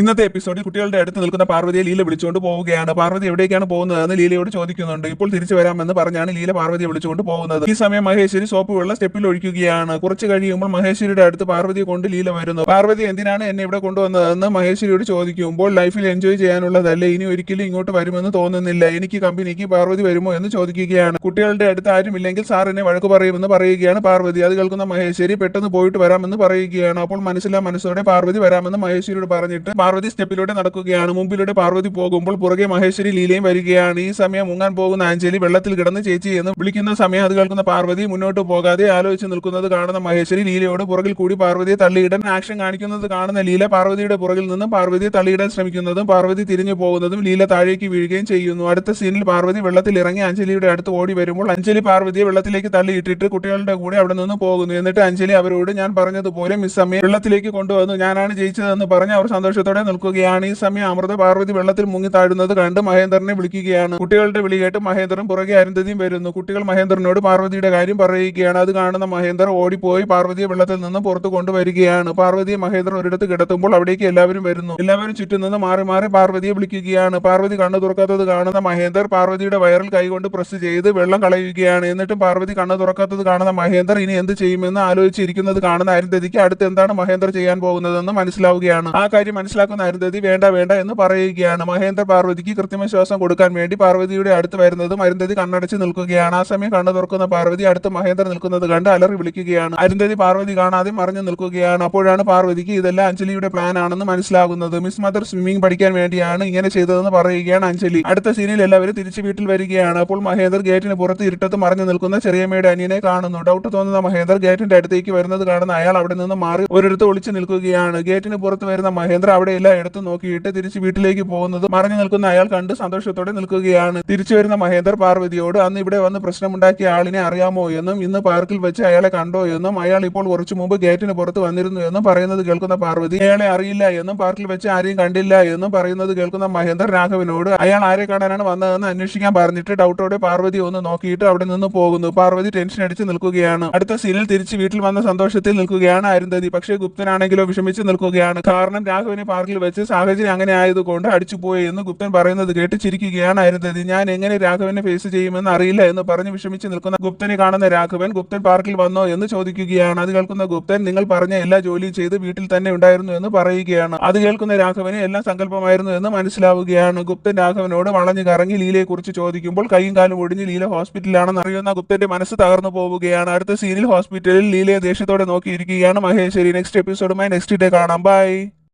ഇന്നത്തെ എപ്പിസോഡിൽ കുട്ടികളുടെ അടുത്ത് നിൽക്കുന്ന പാർവതിയെ ലീല വിളിച്ചുകൊണ്ട് പോവുകയാണ്. പാർവതി എവിടേക്കാണ് പോകുന്നതെന്ന് ലീലയോട് ചോദിക്കുന്നുണ്ട്. ഇപ്പോൾ തിരിച്ചു വരാമെന്ന് പറഞ്ഞാണ് ലീല പാർവതിയെ വിളിച്ചുകൊണ്ട് പോകുന്നത്. ഈ സമയം മഹേശ്വരി സോപ്പ് വെള്ളം സ്റ്റെപ്പിൽ ഒഴിക്കുകയാണ്. കുറച്ച് കഴിയുമ്പോൾ മഹേശ്വരിയുടെ അടുത്ത് പാർവതിയെ കൊണ്ട് ലീല വരുന്നു. പാർവതി എന്തിനാണ് എന്നെ ഇവിടെ കൊണ്ടുവന്നതെന്ന് മഹേശ്വരിയോട് ചോദിക്കുമ്പോൾ ലൈഫിൽ എൻജോയ് ചെയ്യാനുള്ളതല്ലേ? ഇനി ഒരിക്കലും ഇങ്ങോട്ട് വരുമെന്ന് തോന്നുന്നില്ല. എനിക്ക് കമ്പനിക്ക് പാർവതി വരുമോ? എന്ന് ചോദിക്കുകയാണ്. കുട്ടികളുടെ അടുത്ത് ആരുമില്ലെങ്കിൽ സാർ എന്നെ വഴക്ക് പറയുമെന്ന് പറയുകയാണ് പാർവതി. അത് കേൾക്കുന്ന മഹേശ്വരി പെട്ടെന്ന് പോയിട്ട് വരാമെന്ന് പറയുകയാണ്. അപ്പോൾ മനസ്സിലാ മനസ്സോടെ പാർവതി വരാമെന്ന് മഹേശ്വരിയോട് പറഞ്ഞിട്ട് പാർവതി സ്റ്റെപ്പിലൂടെ നടക്കുകയാണ്. മുമ്പിലൂടെ പാർവതി പോകുമ്പോൾ പുറകെ മഹേശ്വരി ലീലയും വരികയാണ്. ഈ സമയം മുങ്ങാൻ പോകുന്ന അഞ്ജലി വെള്ളത്തിൽ കിടന്ന് ചേച്ചി എന്ന് വിളിക്കുന്ന സമയം അത് കേൾക്കുന്ന പാർവതി മുന്നോട്ട് പോകാതെ ആലോചിച്ച് നിൽക്കുന്നത് കാണുന്ന മഹേശ്വരി ലീലയോട് പുറകിൽ കൂടി പാർവതിയെ തള്ളിയിടാൻ ആക്ഷൻ കാണിക്കുന്നത് കാണുന്ന ലീല പാർവതിയുടെ പുറകിൽ നിന്നും പാർവതിയെ തള്ളിയിടാൻ ശ്രമിക്കുന്നതും പാർവതി തിരിഞ്ഞു പോകുന്നതും ലീല താഴേക്ക് വീഴുകയും ചെയ്യുന്നു. അടുത്ത സീനിൽ പാർവതി വെള്ളത്തിൽ ഇറങ്ങി അഞ്ജലിയുടെ അടുത്ത് ഓടി വരുമ്പോൾ അഞ്ജലി പാർവതിയെ വെള്ളത്തിലേക്ക് തള്ളിയിട്ടിട്ട് കുട്ടികളുടെ കൂടെ അവിടെ നിന്ന് പോകുന്നു. എന്നിട്ട് അഞ്ജലി അവരോട് ഞാൻ പറഞ്ഞതുപോലെ മിസ് അമ്മയെ വെള്ളത്തിലേക്ക് കൊണ്ടുവന്നു. ഞാനാണ് ജയിച്ചതെന്ന് പറഞ്ഞ് അവർ സന്തോഷത്തോടെ നിൽക്കുകയാണ്. ഈ സമയം അമൃത പാർവതി വെള്ളത്തിൽ മുങ്ങി താഴുന്നത് കണ്ട് മഹേന്ദ്രനെ വിളിക്കുകയാണ്. കുട്ടികളുടെ വിളി കേട്ട് മഹേന്ദ്രൻ പുറകെ അരുന്ധതിയും വരുന്നു. കുട്ടികൾ മഹേന്ദ്രനോട് പാർവതിയുടെ കാര്യം പറയുകയാണ്. അത് കാണുന്ന മഹേന്ദ്രൻ ഓടിപ്പോയി പാർവതിയെ വെള്ളത്തിൽ നിന്ന് പുറത്തു കൊണ്ടുവരികയാണ്. പാർവതിയെ മഹേന്ദ്രൻ ഒരിടത്ത് കിടത്തുമ്പോൾ അവിടേക്ക് എല്ലാവരും വരുന്നു. എല്ലാവരും ചുറ്റും നിന്ന് മാറി മാറി പാർവതിയെ വിളിക്കുകയാണ്. പാർവതി കണ്ണു തുറക്കാത്തത് കാണുന്ന മഹേന്ദർ പാർവതിയുടെ വയറിൽ കൈകൊണ്ട് പ്രസ് ചെയ്ത് വെള്ളം കളയുകയാണ്. എന്നിട്ടും പാർവതി കണ്ണു തുറക്കാത്തത് കാണുന്ന മഹേന്ദർ ഇനി എന്ത് ചെയ്യുമെന്ന് ആലോചിച്ചിരിക്കുന്നത് കാണുന്ന അരുന്ധതിക്ക് അടുത്ത് എന്താണ് മഹേന്ദ്ര ചെയ്യാൻ പോകുന്നതെന്ന് മനസ്സിലാവുകയാണ്. ആ കാര്യം മനസ്സിലാക്കുന്ന അരുന്ധതി വേണ്ട വേണ്ട എന്ന് പറയുകയാണ്. മഹേന്ദ്ര പാർവതിക്ക് കൃത്രിമ ശ്വാസം കൊടുക്കാൻ വേണ്ടി പാർവതിയുടെ അടുത്ത് വരുന്നതും അരുന്ധതി കണ്ണടച്ച് നിൽക്കുകയാണ്. ആ സമയം കണ്ണു തുറക്കുന്ന പാർവതി അടുത്ത് മഹേന്ദ്ര നിൽക്കുന്നത് കണ്ട് അലറി വിളിക്കുകയാണ്. അരുന്ധതി പാർവതി കാണാതെ മറിഞ്ഞു നിൽക്കുകയാണ്. അപ്പോഴാണ് പാർവതിക്ക് ഇതെല്ലാം അഞ്ജലിയുടെ പ്ലാൻ ആണെന്ന് മനസ്സിലാകുന്നത്. മിസ് മദർ സ്വിമ്മിംഗ് പഠിക്കാൻ വേണ്ടിയാണ് ഇങ്ങനെ ചെയ്തതെന്ന് പറയുകയാണ് അഞ്ജലി. അടുത്ത സീനിൽ എല്ലാവരും തിരിച്ചു വീട്ടിൽ വരികയാണ്. അപ്പോൾ മഹേന്ദ്ര ഗേറ്റിന് പുറത്ത് ഇരുട്ടത്ത് മറിഞ്ഞു നിൽക്കുന്ന ചെറിയമ്മയുടെ അനിയനെ കാണുന്നു. ഡൗട്ട് തോന്നുന്ന മഹേന്ദ്ര ഗേറ്റിന്റെ അടുത്തേക്ക് വരുന്നത് കാണുന്ന അയാൾ അവിടെ നിന്ന് മാറി ഒരിടത്ത് ഒളിച്ചു നിൽക്കുകയാണ്. ഗേറ്റിന് പുറത്ത് വരുന്ന മഹേന്ദ്ര അവിടെ എല്ലായിടത്തും നോക്കിയിട്ട് തിരിച്ച് വീട്ടിലേക്ക് പോകുന്നത് മറഞ്ഞു നിൽക്കുന്ന അയാൾ കണ്ട് സന്തോഷത്തോടെ നിൽക്കുകയാണ്. തിരിച്ചു വരുന്ന മഹേന്ദർ പാർവതിയോട് അന്ന് ഇവിടെ വന്ന് പ്രശ്നമുണ്ടാക്കിയ ആളിനെ അറിയാമോ എന്നും ഇന്ന് പാർക്കിൽ വെച്ച് അയാളെ കണ്ടോ എന്നും അയാൾ ഇപ്പോൾ കുറച്ചു മുമ്പ് ഗേറ്റിന് പുറത്ത് വന്നിരുന്നു എന്നും പറയുന്നത് കേൾക്കുന്ന പാർവതി അയാളെ അറിയില്ല എന്നും പാർക്കിൽ വെച്ച് ആരെയും കണ്ടില്ല എന്നും പറയുന്നത് കേൾക്കുന്ന മഹേന്ദർ രാഘവനോട് അയാൾ ആരെ കാണാനാണ് വന്നതെന്ന് അന്വേഷിക്കാൻ പറഞ്ഞിട്ട് ഡൗട്ടോടെ പാർവതി ഒന്ന് നോക്കിയിട്ട് അവിടെ നിന്ന് പോകുന്നു. പാർവതി ടെൻഷൻ അടിച്ച് നിൽക്കുകയാണ്. അടുത്ത സീനിൽ തിരിച്ച് വീട്ടിൽ വന്ന സന്തോഷത്തിൽ നിൽക്കുകയാണ് അരുന്ധതി. പക്ഷേ ഗുപ്തനാണെങ്കിലോ വിഷമിച്ച് നിൽക്കുകയാണ്. കാരണം രാഘവനെ പാർക്കിൽ വെച്ച് സാഹചര്യം അങ്ങനെ ആയതുകൊണ്ട് അടിച്ചുപോയി എന്ന് ഗുപ്തൻ പറയുന്നത് കേട്ട് ചിരിക്കുകയാണ് അരുന്ധതി ഞാൻ എങ്ങനെ രാഘവനെ ഫേസ് ചെയ്യുമെന്ന് അറിയില്ല എന്ന് പറഞ്ഞ് വിഷമിച്ച് നിൽക്കുന്ന ഗുപ്തനെ കാണുന്ന രാഘവൻ ഗുപ്തൻ പാർക്കിൽ വന്നോ എന്ന് ചോദിക്കുകയാണ്. അത് കേൾക്കുന്ന ഗുപ്തൻ നിങ്ങൾ പറഞ്ഞ എല്ലാ ജോലിയും ചെയ്ത് വീട്ടിൽ തന്നെ ഉണ്ടായിരുന്നു എന്ന് പറയുകയാണ്. അത് കേൾക്കുന്ന രാഘവന് എല്ലാം സങ്കല്പമായിരുന്നു എന്ന് മനസ്സിലാവുകയാണ്. ഗുപ്തൻ രാഘവനോട് വളഞ്ഞു കറങ്ങി ലീലയെ കുറിച്ച് ചോദിക്കുമ്പോൾ കൈയും കാലും ഒടിഞ്ഞ് ലീല ഹോസ്പിറ്റലിലാണെന്ന് അറിയുന്ന ഗുപ്തന്റെ മനസ്സ് തകർന്നു പോവുകയാണ്. അടുത്ത സീനിൽ ഹോസ്പിറ്റലിൽ ലീലയെ ദേഷ്യത്തോടെ നോക്കിയിരിക്കുകയാണ് മഹേശ്വരി. നെക്സ്റ്റ് എപ്പിസോഡുമായി നെക്സ്റ്റ് ഡേ കാണാം. ബൈ